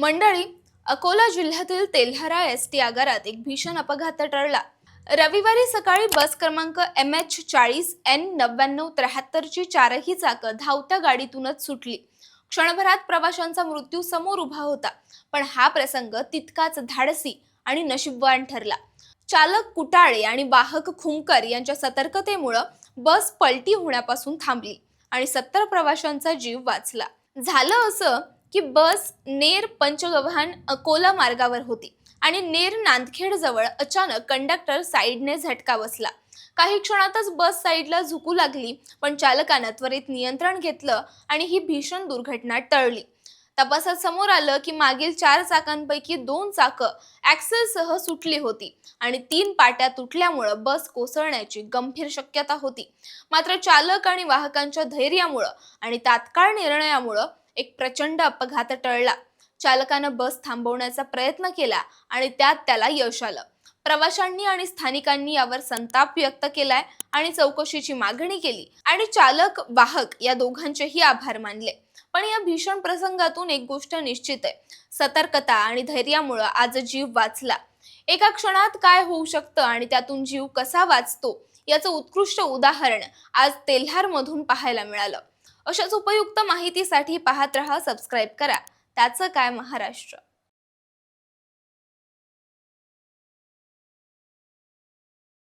मंडळी अकोला जिल्ह्यातील Telhara S T आगारात एक भीषण अपघात टळला. रविवारी सकाळी बस क्रमांक एम एच चाळीस एन नव्याण्णव त्र्याहत्तरची चारही चाकं धावत्या गाडीतूनच सुटली. क्षणभरात प्रवाशांचा मृत्यू समोर उभा होता पण हा प्रसंग तितकाच धाडसी आणि नशीबवान ठरला. चालक कुटाळे आणि वाहक खुंकर यांच्या सतर्कतेमुळं बस पलटी होण्यापासून थांबली आणि सत्तर प्रवाशांचा जीव वाचला. झालं असं की बस नेर पंचगव्हाण अकोला मार्गावर होती. आणि नेर नांदखेड जवळ अचानक कंडक्टर साईडने झटका बसला. काही क्षणातच बस साईडला झुकू लागली पण चालकानं त्वरित नियंत्रण घेतलं आणि ही भीषण दुर्घटना टळली. तपासात समोर आलं की मागील चार चाकांपैकी दोन चाकं ॲक्सेलसह सुटली होती आणि तीन पाट्या तुटल्यामुळं बस कोसळण्याची गंभीर शक्यता होती. मात्र चालक आणि वाहकांच्या धैर्यामुळं आणि तात्काळ निर्णयामुळं एक प्रचंड अपघात टळला. चालकानं बस थांबवण्याचा प्रयत्न केला आणि त्यात त्याला यश आलं. प्रवाशांनी आणि स्थानिकांनी यावर संताप व्यक्त केलाय आणि चौकशीची मागणी केली आणि चालक वाहक या दोघांचेही आभार मानले. पण या भीषण प्रसंगातून एक गोष्ट निश्चित आहे. सतर्कता आणि धैर्यामुळं आज जीव वाचला. एका क्षणात काय होऊ शकतं आणि त्यातून जीव कसा वाचतो याचं उत्कृष्ट उदाहरण आज तेल्हारमधून पाहायला मिळालं. अशाच उपयुक्त माहितीसाठी पाहत रहा सबस्क्राईब करा. त्याचं काय महाराष्ट्र?